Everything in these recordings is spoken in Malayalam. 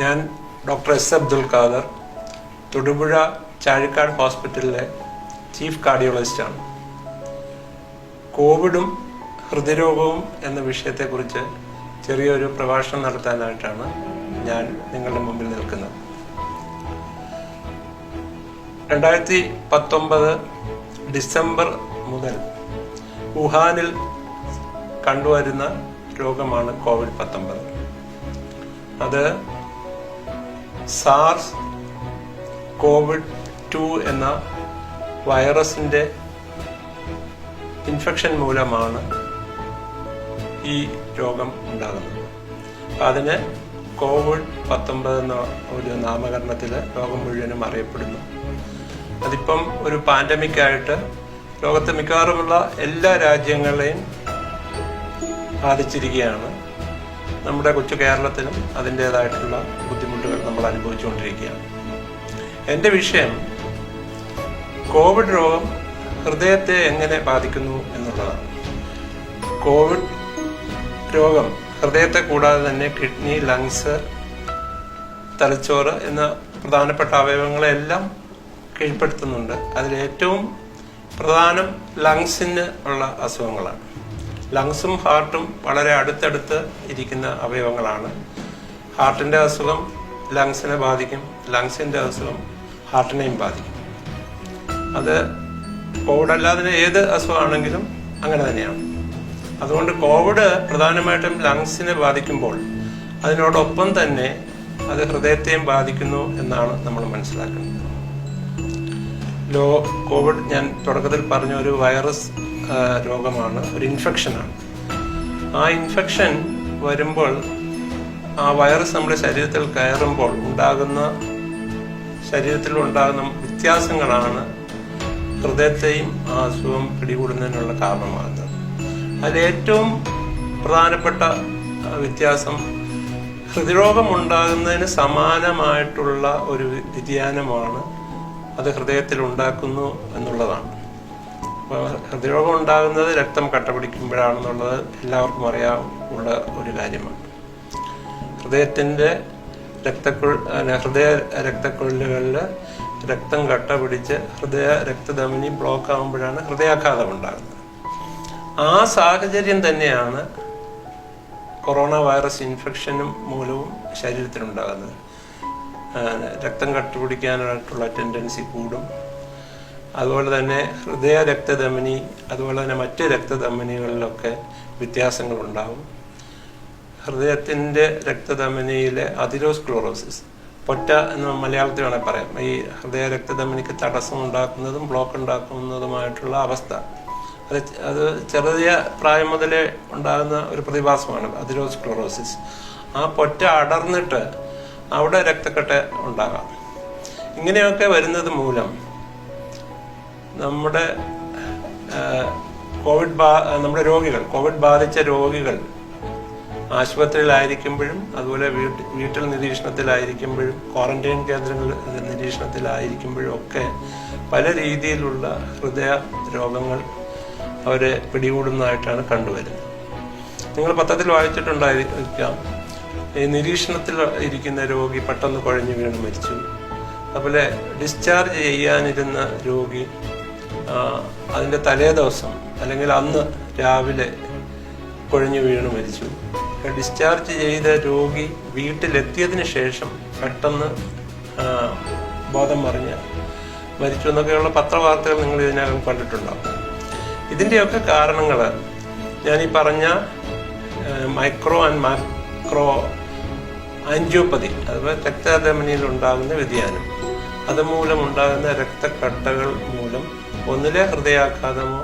ഞാൻ ഡോക്ടർ എസ് അബ്ദുൽ ഖാദർ തൊടുപുഴ ചാഴിക്കാട് ഹോസ്പിറ്റലിലെ ചീഫ് കാർഡിയോളജിസ്റ്റാണ് കോവിഡും ഹൃദയരോഗവും എന്ന വിഷയത്തെക്കുറിച്ച് ചെറിയൊരു പ്രഭാഷണം നടത്താനായിട്ടാണ് ഞാൻ നിങ്ങളുടെ മുമ്പിൽ നിൽക്കുന്നത്. രണ്ടായിരത്തി പത്തൊമ്പത് ഡിസംബർ മുതൽ വുഹാനിൽ കണ്ടുവരുന്ന രോഗമാണ് കോവിഡ് പത്തൊമ്പത്. അത് സാർസ് കോവിഡ് ടു എന്ന വൈറസിന്റെ ഇൻഫെക്ഷൻ മൂലമാണ് ഈ രോഗം ഉണ്ടാകുന്നത്. അതിന് കോവിഡ് പത്തൊമ്പത് എന്ന ഒരു നാമകരണത്തിൽ ലോകം മുഴുവനും അറിയപ്പെടുന്നു. അതിപ്പം ഒരു പാൻഡമിക് ആയിട്ട് ലോകത്തെ മിക്കവാറുമുള്ള എല്ലാ രാജ്യങ്ങളെയും ബാധിച്ചിരിക്കുകയാണ്. നമ്മുടെ കൊച്ചു കേരളത്തിനും അതിന്റെതായിട്ടുള്ള ബുദ്ധിമുട്ടുകൾ നമ്മൾ അനുഭവിച്ചുകൊണ്ടിരിക്കുകയാണ്. എന്റെ വിഷയം കോവിഡ് രോഗം ഹൃദയത്തെ എങ്ങനെ ബാധിക്കുന്നു എന്നുള്ളതാണ്. കോവിഡ് രോഗം ഹൃദയത്തെ കൂടാതെ തന്നെ കിഡ്നി ലങ്സ് തലച്ചോറ് എന്ന പ്രധാനപ്പെട്ട അവയവങ്ങളെല്ലാം കീഴ്പ്പെടുത്തുന്നുണ്ട്. അതിലേറ്റവും പ്രധാനം ലങ്സിന് ഉള്ള അസുഖങ്ങളാണ്. ലങ്സും ഹാർട്ടും വളരെ അടുത്തടുത്ത് ഇരിക്കുന്ന അവയവങ്ങളാണ്. ഹാർട്ടിന്റെ അസുഖം ലങ്സിനെ ബാധിക്കും ലങ്സിന്റെ അസുഖം ഹാർട്ടിനെയും ബാധിക്കും. അത് കോവിഡ് അല്ലാതെ ഏത് അസുഖമാണെങ്കിലും അങ്ങനെ തന്നെയാണ്. അതുകൊണ്ട് കോവിഡ് പ്രധാനമായിട്ടും ലങ്സിനെ ബാധിക്കുമ്പോൾ അതിനോടൊപ്പം തന്നെ അത് ഹൃദയത്തെയും ബാധിക്കുന്നു എന്നാണ് നമ്മൾ മനസ്സിലാക്കുന്നത്. ലോ കോവിഡ് ഞാൻ തുടക്കത്തിൽ പറഞ്ഞ ഒരു വൈറസ് രോഗമാണ്. ഒരു ഇൻഫെക്ഷനാണ്. ആ ഇൻഫെക്ഷൻ വരുമ്പോൾ ആ വൈറസ് നമ്മുടെ ശരീരത്തിൽ കയറുമ്പോൾ ഉണ്ടാകുന്ന ശരീരത്തിൽ ഉണ്ടാകുന്ന വ്യത്യാസങ്ങളാണ് ഹൃദയത്തെയും ആ അസുഖം പിടികൂടുന്നതിനുള്ള കാരണമാകുന്നത്. അതിലേറ്റവും പ്രധാനപ്പെട്ട വ്യത്യാസം ഹൃദയരോഗം ഉണ്ടാകുന്നതിന് സമാനമായിട്ടുള്ള ഒരു വ്യതിയാനമാണ് അത് ഹൃദയത്തിൽ ഉണ്ടാക്കുന്നു എന്നുള്ളതാണ്. ഹൃദയരോഗം ഉണ്ടാകുന്നത് രക്തം കട്ട പിടിക്കുമ്പോഴാണെന്നുള്ളത് എല്ലാവർക്കും അറിയാവുള്ള ഒരു കാര്യമാണ്. ഹൃദയത്തിന്റെ രക്തക്കുഴ ഹൃദയ രക്തക്കുഴലുകളിൽ രക്തം കട്ട പിടിച്ച് ഹൃദയ രക്തധമനി ബ്ലോക്ക് ആകുമ്പോഴാണ് ഹൃദയാഘാതം ഉണ്ടാകുന്നത്. ആ സാഹചര്യം തന്നെയാണ് കൊറോണ വൈറസ് ഇൻഫെക്ഷനും മൂലവും ശരീരത്തിനുണ്ടാകുന്നത് രക്തം കട്ടുപിടിക്കാനായിട്ടുള്ള ടെൻഡൻസി കൂടും. അതുപോലെ തന്നെ ഹൃദയ രക്തധമനി അതുപോലെ തന്നെ മറ്റ് രക്തധമനികളിലൊക്കെ വ്യത്യാസങ്ങൾ ഉണ്ടാകും ഹൃദയത്തിന്റെ രക്തധമനിയിലെ അതിരോസ്ക്ലോറോസിസ് പൊറ്റ എന്ന് മലയാളത്തിൽ വേണമെങ്കിൽ പറയാം. ഈ ഹൃദയ രക്തധമനിക്ക് തടസ്സം ഉണ്ടാക്കുന്നതും ബ്ലോക്ക് ഉണ്ടാക്കുന്നതുമായിട്ടുള്ള അവസ്ഥ. അത് അത് ചെറിയ പ്രായം മുതലേ ഉണ്ടാകുന്ന ഒരു പ്രതിഭാസമാണ് അതിരോസ്ക്ലോറോസിസ് ആ പൊറ്റ അടർന്നിട്ട് അവിടെ രക്തക്കെട്ട് ഉണ്ടാകാം. ഇങ്ങനെയൊക്കെ വരുന്നത് മൂലം നമ്മുടെ കോവിഡ് ബാ നമ്മുടെ രോഗികൾ കോവിഡ് ബാധിച്ച രോഗികൾ ആശുപത്രിയിലായിരിക്കുമ്പോഴും അതുപോലെ വീട്ടിൽ വീട്ടിൽ നിരീക്ഷണത്തിലായിരിക്കുമ്പോഴും ക്വാറന്റൈൻ കേന്ദ്രങ്ങളിൽ നിരീക്ഷണത്തിലായിരിക്കുമ്പോഴും ഒക്കെ പല രീതിയിലുള്ള ഹൃദയ രോഗങ്ങൾ അവരെ പിടികൂടുന്നതായിട്ടാണ് കണ്ടുവരുന്നത്. നിങ്ങൾ പത്രത്തിൽ വായിച്ചിട്ടുണ്ടായിരിക്കാം ഈ നിരീക്ഷണത്തിൽ ഇരിക്കുന്ന രോഗി പെട്ടെന്ന് കുഴഞ്ഞു വീണ് മരിച്ചു. അതുപോലെ ഡിസ്ചാർജ് ചെയ്യാനിരുന്ന രോഗി ആ, അതിന്റെ തലേ ദിവസം അല്ലെങ്കിൽ അന്ന് രാവിലെ കുഴഞ്ഞു വീണ് മരിച്ചു. ഡിസ്ചാർജ് ചെയ്ത രോഗി വീട്ടിലെത്തിയതിന് ശേഷം പെട്ടെന്ന് ബോധം മറിഞ്ഞ് മരിച്ചു എന്നൊക്കെയുള്ള പത്രവാർത്തകൾ നിങ്ങൾ ഇതിനകം കണ്ടിട്ടുണ്ടാവും. ഇതിന്റെയൊക്കെ കാരണങ്ങൾ ഞാൻ ഈ പറഞ്ഞ മൈക്രോ ആൻഡ് മാക്രോ ആൻജിയോപ്പതി അഥവാ രക്തധമനിയിൽ ഉണ്ടാകുന്ന വ്യതിയാനം അതുമൂലം ഉണ്ടാകുന്ന രക്തക്കട്ടകൾ മൂലം ഒന്നിലെ ഹൃദയാഘാതമോ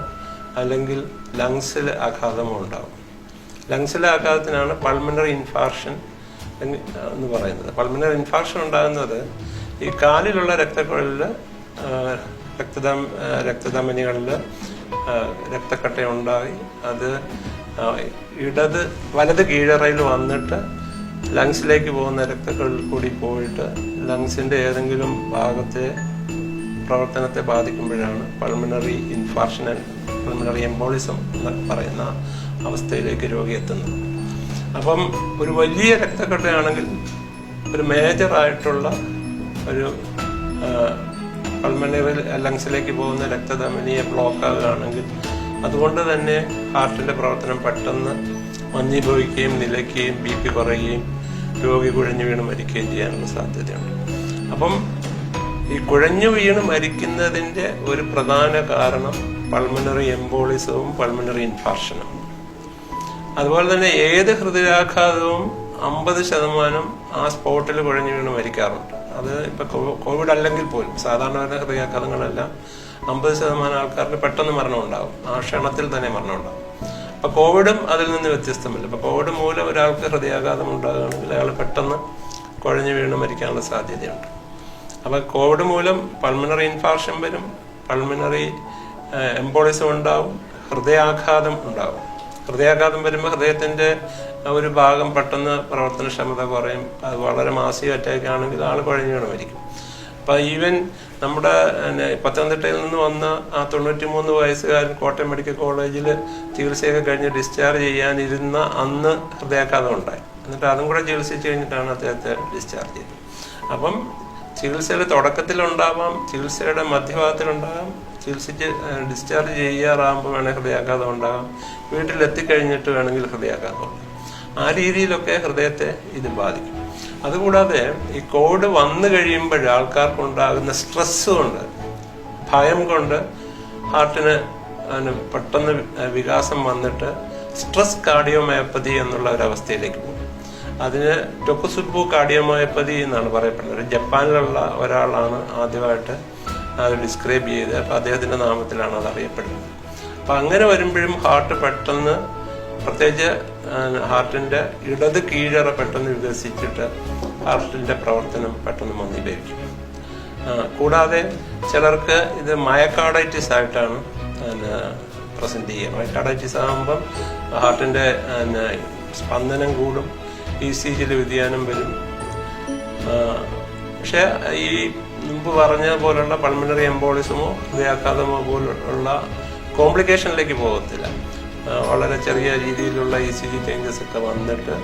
അല്ലെങ്കിൽ ലങ്സിൽ ആഘാതമോ ഉണ്ടാകും. ലങ്സിലെ ആഘാതത്തിനാണ് പൾമണറി ഇൻഫാർഷൻ എന്ന് പറയുന്നത്. പൾമണറി ഇൻഫാർഷൻ ഉണ്ടാകുന്നത് ഈ കാലിലുള്ള രക്തക്കുഴലിൽ രക്തധം രക്തധമനികളിൽ രക്തക്കട്ടയുണ്ടായി അത് ഇടത് വലത് കീഴറയിൽ വന്നിട്ട് ലങ്സിലേക്ക് പോകുന്ന രക്തക്കുഴലിൽ കൂടി പോയിട്ട് ലങ്സിന്റെ ഏതെങ്കിലും ഭാഗത്തെ പ്രവർത്തനത്തെ ബാധിക്കുമ്പോഴാണ് pulmonary infarction and pulmonary embolism എന്നൊക്കെ പറയുന്ന അവസ്ഥയിലേക്ക് രോഗി എത്തുന്നത്. അപ്പം ഒരു വലിയ രക്തക്കട്ടയാണെങ്കിൽ ഒരു മേജറായിട്ടുള്ള ഒരു പൾമണറി ലങ്സിലേക്ക് പോകുന്ന രക്തധമനിയെ ബ്ലോക്ക് ആകുകയാണെങ്കിൽ അതുകൊണ്ട് തന്നെ ഹാർട്ടിന്റെ പ്രവർത്തനം പെട്ടെന്ന് മന്ദീഭവിക്കുകയും നിലയ്ക്കുകയും ബി പി കുറയുകയും രോഗി കുഴഞ്ഞു വീണ് മരിക്കുകയും ചെയ്യാനുള്ള സാധ്യതയുണ്ട്. അപ്പം ഈ കുഴഞ്ഞു വീണ് മരിക്കുന്നതിന്റെ ഒരു പ്രധാന കാരണം പൾമണറി എംബോളിസവും പൾമണറി ഇൻഫാർഷനും അതുപോലെ തന്നെ ഏത് ഹൃദയാഘാതവും അമ്പത് ശതമാനം ആ സ്പോട്ടിൽ കുഴഞ്ഞു വീണ് മരിക്കാറുണ്ട്. അത് ഇപ്പൊ കോവിഡ് അല്ലെങ്കിൽ പോലും സാധാരണ ഹൃദയാഘാതങ്ങളെല്ലാം അമ്പത് ശതമാനം ആൾക്കാർക്ക് പെട്ടെന്ന് മരണം ഉണ്ടാകും ആ ക്ഷണത്തിൽ തന്നെ മരണം ഉണ്ടാകും അപ്പൊ കോവിഡും അതിൽ നിന്ന് വ്യത്യസ്തമല്ല. ഇപ്പൊ കോവിഡ് മൂലം ഒരാൾക്ക് ഹൃദയാഘാതം ഉണ്ടാകുകയാണെങ്കിൽ അയാൾ പെട്ടെന്ന് കുഴഞ്ഞു വീണ് മരിക്കാനുള്ള സാധ്യതയുണ്ട്. അപ്പൊ കോവിഡ് മൂലം പൾമിനറി ഇൻഫാർഷൻ വരും. പൾമിനറി എംബോളിസം ഉണ്ടാവും. ഹൃദയാഘാതം ഉണ്ടാവും. ഹൃദയാഘാതം വരുമ്പോൾ ഹൃദയത്തിന്റെ ഒരു ഭാഗം പെട്ടെന്ന് പ്രവർത്തനക്ഷമത കുറയും. അത് വളരെ മാസിക അറ്റാക്ക് ആണെങ്കിൽ ആൾ കുഴഞ്ഞു വീണമായിരിക്കും അപ്പൊ ഈവൻ നമ്മുടെ പത്തനംതിട്ടയിൽ നിന്ന് വന്ന ആ തൊണ്ണൂറ്റി മൂന്ന് വയസ്സുകാരൻ കോട്ടയം മെഡിക്കൽ കോളേജിൽ ചികിത്സയൊക്കെ കഴിഞ്ഞ് ഡിസ്ചാർജ് ചെയ്യാനിരുന്ന അന്ന് ഹൃദയാഘാതം ഉണ്ടായി. എന്നിട്ട് അതും കൂടെ ചികിത്സിച്ച് കഴിഞ്ഞിട്ടാണ് അദ്ദേഹത്തെ ഡിസ്ചാർജ് ചെയ്തത്. അപ്പം ചികിത്സയുടെ തുടക്കത്തിലുണ്ടാവാം ചികിത്സയുടെ മധ്യഭാഗത്തിലുണ്ടാകാം ചികിത്സിച്ച് ഡിസ്ചാർജ് ചെയ്യാറാകുമ്പോൾ വേണേൽ ഹൃദയാഘാതം ഉണ്ടാകാം വീട്ടിലെത്തിക്കഴിഞ്ഞിട്ട് വേണമെങ്കിൽ ഹൃദയാഘാതം ഉണ്ടാകും ആ രീതിയിലൊക്കെ ഹൃദയത്തെ ഇത് ബാധിക്കും. അതുകൂടാതെ ഈ കോവിഡ് വന്നു കഴിയുമ്പോൾ ആൾക്കാർക്ക് ഉണ്ടാകുന്ന സ്ട്രെസ് കൊണ്ട് ഭയം കൊണ്ട് ഹാർട്ടിന് പെട്ടെന്ന് വികാസം വന്നിട്ട് സ്ട്രെസ് കാർഡിയോമയോപ്പതി എന്നുള്ള ഒരു അവസ്ഥയിലേക്ക് പോകും. അതിന് ടൊക്കുസുബു കാർഡിയോമയോപ്പതി എന്നാണ് പറയപ്പെടുന്നത്. ജപ്പാനിലുള്ള ഒരാളാണ് ആദ്യമായിട്ട് അത് ഡിസ്ക്രൈബ് ചെയ്ത് അപ്പം അദ്ദേഹത്തിന്റെ നാമത്തിലാണ് അത് അറിയപ്പെടുന്നത്. അപ്പം അങ്ങനെ വരുമ്പോഴും ഹാർട്ട് പെട്ടെന്ന് പ്രത്യേകിച്ച് ഹാർട്ടിന്റെ ഇടത് കീഴറ പെട്ടെന്ന് വികസിച്ചിട്ട് ഹാർട്ടിന്റെ പ്രവർത്തനം പെട്ടെന്ന് മന്ദീകരിക്കും കൂടാതെ ചിലർക്ക് ഇത് മയക്കാഡൈറ്റിസ് ആയിട്ടാണ് പ്രസന്റ് ചെയ്യുക. മയക്കാഡൈറ്റിസ് ആകുമ്പം ഹാർട്ടിന്റെ സ്പന്ദനം കൂടും. ഇ സി ജിയിൽ വ്യതിയാനം വരും. പക്ഷേ ഈ മുമ്പ് പറഞ്ഞ പോലുള്ള പൾമിനറി എംബോളിസമോ ഹൃദയാഘാതമോ പോലുള്ള കോംപ്ലിക്കേഷനിലേക്ക് പോകത്തില്ല. വളരെ ചെറിയ രീതിയിലുള്ള ഇ സി ജി ചേഞ്ചസ് ഒക്കെ വന്നിട്ട്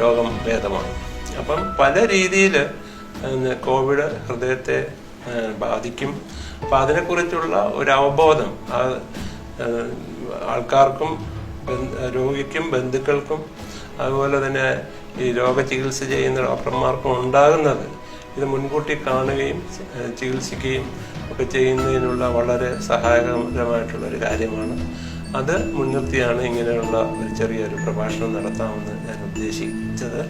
രോഗം ഭേദമാണ്. അപ്പം പല രീതിയിൽ കോവിഡ് ഹൃദയത്തെ ബാധിക്കും. അപ്പം അതിനെക്കുറിച്ചുള്ള ഒരു അവബോധം ആൾക്കാർക്കും രോഗിക്കും ബന്ധുക്കൾക്കും അതുപോലെ തന്നെ ഈ രോഗചികിത്സ ചെയ്യുന്ന ഡോക്ടർമാർക്കും ഉണ്ടാകുന്നത്. ഇത് മുൻകൂട്ടി കാണുകയും ചികിത്സിക്കുകയും ഒക്കെ ചെയ്യുന്നതിനുള്ള വളരെ സഹായകരമായിട്ടുള്ള ഒരു കാര്യമാണ്. അത് മുൻനിർത്തിയാണ് ഇങ്ങനെയുള്ള ഒരു ചെറിയൊരു പ്രഭാഷണം നടത്താമെന്ന് ഞാൻ ഉദ്ദേശിച്ചത്.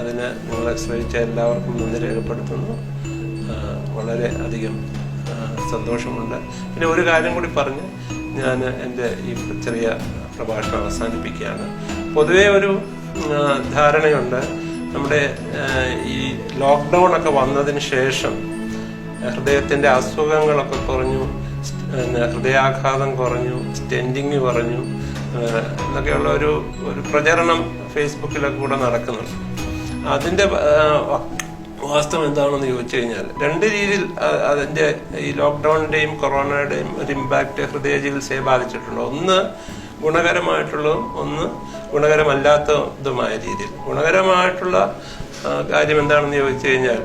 അതിന് നിങ്ങളെ ശ്രമിച്ച എല്ലാവർക്കും നന്ദി രേഖപ്പെടുത്തുന്നു. വളരെ അധികം സന്തോഷമുണ്ട്. പിന്നെ ഒരു കാര്യം കൂടി പറഞ്ഞ് ഞാൻ എന്റെ ഈ ചെറിയ പ്രഭാഷണം അവസാനിപ്പിക്കുകയാണ്. പൊതുവേ ഒരു ധാരണയുണ്ട്. നമ്മുടെ ഈ ലോക്ക്ഡൗൺ ഒക്കെ വന്നതിന് ശേഷം ഹൃദയത്തിന്റെ അസുഖങ്ങളൊക്കെ കുറഞ്ഞു ഹൃദയാഘാതം കുറഞ്ഞു സ്റ്റെൻഡിങ് കുറഞ്ഞു എന്നൊക്കെയുള്ള ഒരു ഒരു പ്രചരണം ഫേസ്ബുക്കിലൊക്കെ കൂടെ നടക്കുന്നുണ്ട്. അതിന്റെ വാസ്തവം എന്താണെന്ന് ചോദിച്ചു കഴിഞ്ഞാൽ രണ്ട് രീതിയിൽ അതിന്റെ ഈ ലോക്ക്ഡൌണിന്റെയും കൊറോണയുടെയും ഒരു ഇമ്പാക്ട് ഹൃദയ ചികിത്സയെ ബാധിച്ചിട്ടുണ്ട്. ഒന്ന് ഗുണകരമായിട്ടുള്ളതും ഒന്ന് ഗുണകരമല്ലാത്തതുമായ രീതിയിൽ. ഗുണകരമായിട്ടുള്ള കാര്യം എന്താണെന്ന് ചോദിച്ചു കഴിഞ്ഞാൽ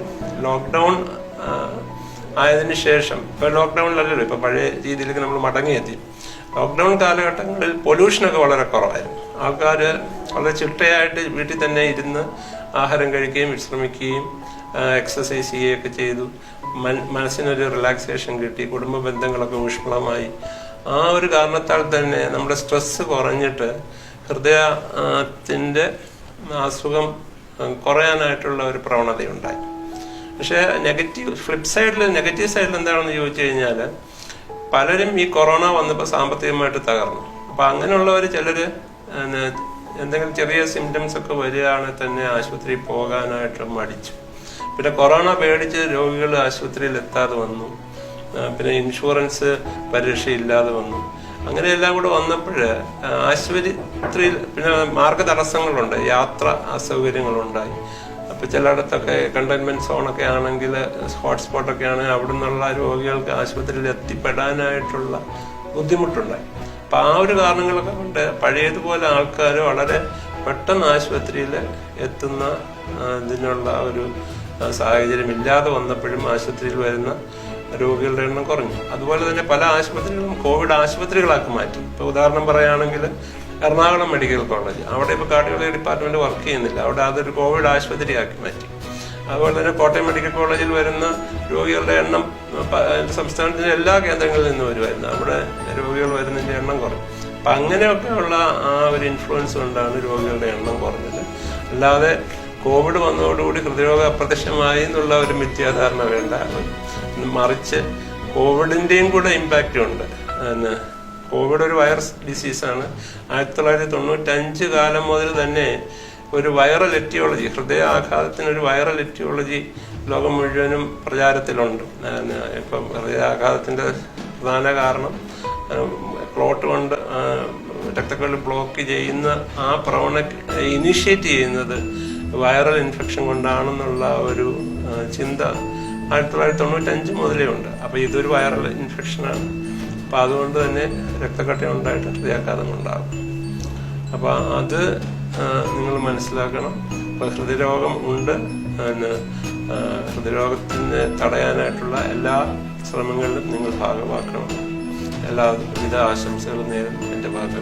ലോക്ക്ഡൗൺ ആയതിനു ശേഷം ഇപ്പൊ ലോക്ക്ഡൌണിലല്ലല്ലോ ഇപ്പൊ പഴയ രീതിയിലേക്ക് നമ്മൾ മടങ്ങിയെത്തി. ലോക്ക്ഡൗൺ കാലഘട്ടങ്ങളിൽ പൊല്യൂഷനൊക്കെ വളരെ കുറവായിരുന്നു. ആൾക്കാർ വളരെ ചിട്ടയായിട്ട് വീട്ടിൽ തന്നെ ഇരുന്ന് ആഹാരം കഴിക്കുകയും വിശ്രമിക്കുകയും എക്സസൈസ് ചെയ്യുകയൊക്കെ ചെയ്തു. മനസ്സിനൊരു റിലാക്സേഷൻ കിട്ടി. കുടുംബ ബന്ധങ്ങളൊക്കെ ഊഷ്മളമായി. ആ ഒരു കാരണത്താൽ തന്നെ നമ്മുടെ സ്ട്രെസ് കുറഞ്ഞിട്ട് ഹൃദയത്തിന്റെ അസുഖം കുറയാനായിട്ടുള്ള ഒരു പ്രവണതയുണ്ടായി. പക്ഷേ നെഗറ്റീവ് ഫ്ലിപ്പ് സൈഡിൽ നെഗറ്റീവ് സൈഡിൽ എന്താണെന്ന് ചോദിച്ചു കഴിഞ്ഞാൽ പലരും ഈ കൊറോണ വന്നപ്പോൾ സാമ്പത്തികമായിട്ട് തകർന്നു. അപ്പം അങ്ങനെയുള്ളവർ ചിലർ എന്തെങ്കിലും ചെറിയ സിംറ്റംസ് ഒക്കെ വരികയാണെങ്കിൽ തന്നെ ആശുപത്രിയിൽ പോകാനായിട്ട് മടിച്ചു. പിന്നെ കൊറോണ പേടിച്ച് രോഗികൾ ആശുപത്രിയിൽ എത്താതെ വന്നു. പിന്നെ ഇൻഷുറൻസ് പരിരക്ഷയില്ലാതെ വന്നു. അങ്ങനെ എല്ലാം കൂടെ വന്നപ്പോൾ ആശുപത്രിയിൽ പിന്നെ മാർഗ തടസ്സങ്ങളുണ്ട് യാത്ര അസൗകര്യങ്ങളുണ്ടായി. അപ്പൊ ചിലയിടത്തൊക്കെ കണ്ടെയ്ൻമെന്റ് സോണൊക്കെ ആണെങ്കിൽ ഹോട്ട്സ്പോട്ട് ഒക്കെ ആണെങ്കിൽ അവിടെ നിന്നുള്ള രോഗികൾക്ക് ആശുപത്രിയിൽ എത്തിപ്പെടാനായിട്ടുള്ള ബുദ്ധിമുട്ടുണ്ടായി. അപ്പൊ ആ ഒരു കാരണങ്ങളൊക്കെ കൊണ്ട് പഴയതുപോലെ ആൾക്കാർ വളരെ പെട്ടെന്ന് ആശുപത്രിയിൽ എത്തുന്ന ഇതിനുള്ള ഒരു സാഹചര്യം ഇല്ലാതെ വന്നപ്പോഴും ആശുപത്രിയിൽ വരുന്ന രോഗികളുടെ എണ്ണം കുറഞ്ഞു. അതുപോലെ തന്നെ പല ആശുപത്രികളും കോവിഡ് ആശുപത്രികളാക്കി മാറ്റി. ഇപ്പൊ ഉദാഹരണം പറയുകയാണെങ്കിൽ എറണാകുളം മെഡിക്കൽ കോളേജ്. അവിടെ ഇപ്പോൾ കാർഡിയോളജി ഡിപ്പാർട്ട്മെന്റ് വർക്ക് ചെയ്യുന്നില്ല. അവിടെ അതൊരു കോവിഡ് ആശുപത്രിയാക്കി മാറ്റി. അതുപോലെ തന്നെ കോട്ടയം മെഡിക്കൽ കോളേജിൽ വരുന്ന രോഗികളുടെ എണ്ണം സംസ്ഥാനത്തിന്റെ എല്ലാ കേന്ദ്രങ്ങളിൽ നിന്ന് വരുമായിരുന്നു. അവിടെ രോഗികൾ വരുന്നതിന്റെ എണ്ണം കുറഞ്ഞു. അപ്പൊ അങ്ങനെയൊക്കെയുള്ള ആ ഒരു ഇൻഫ്ലുവൻസ് കൊണ്ടാണ് രോഗികളുടെ എണ്ണം കുറഞ്ഞത്. അല്ലാതെ കോവിഡ് വന്നതോടുകൂടി ഹൃദ്രോഗം അപ്രത്യക്ഷമായി എന്നുള്ള ഒരു മിഥ്യാധാരണ വേണ്ട. മറിച്ച് കോവിഡിന്റെയും കൂടെ ഇമ്പാക്റ്റ് ഉണ്ട്. കോവിഡ് ഒരു വൈറസ് ഡിസീസാണ് ആയിരത്തി തൊള്ളായിരത്തി തൊണ്ണൂറ്റഞ്ച് കാലം മുതൽ തന്നെ ഒരു വൈറൽ എറ്റിയോളജി ഹൃദയാഘാതത്തിന് ഒരു വൈറൽ എറ്റിയോളജി ലോകം മുഴുവനും പ്രചാരത്തിലുണ്ട്. ഇപ്പം ഹൃദയാഘാതത്തിന്റെ പ്രധാന കാരണം ക്ലോട്ട് കൊണ്ട് ആ, ബ്ലോക്ക് ചെയ്യുന്ന ആ പ്രവണ ഇനിഷ്യേറ്റ് ചെയ്യുന്നത് വൈറൽ ഇൻഫെക്ഷൻ കൊണ്ടാണെന്നുള്ള ഒരു ചിന്ത ആയിരത്തി തൊള്ളായിരത്തി തൊണ്ണൂറ്റഞ്ച് മുതലേ ഉണ്ട്. അപ്പൊ ഇതൊരു വൈറൽ ഇൻഫെക്ഷനാണ്. അപ്പോൾ അതുകൊണ്ട് തന്നെ രക്തക്കട്ട ഉണ്ടായിട്ട് ഹൃദയാഘാതം ഉണ്ടാകും അപ്പൊ അത് നിങ്ങൾ മനസ്സിലാക്കണം. അപ്പൊ ഹൃദയരോഗം ഉണ്ട്. ഹൃദയരോഗത്തിന് തടയാനായിട്ടുള്ള എല്ലാ ശ്രമങ്ങളിലും നിങ്ങൾ ഭാഗമാക്കണം എല്ലാവിധ ആശംസകളും നേരം. എന്റെ ഭാഗത്ത്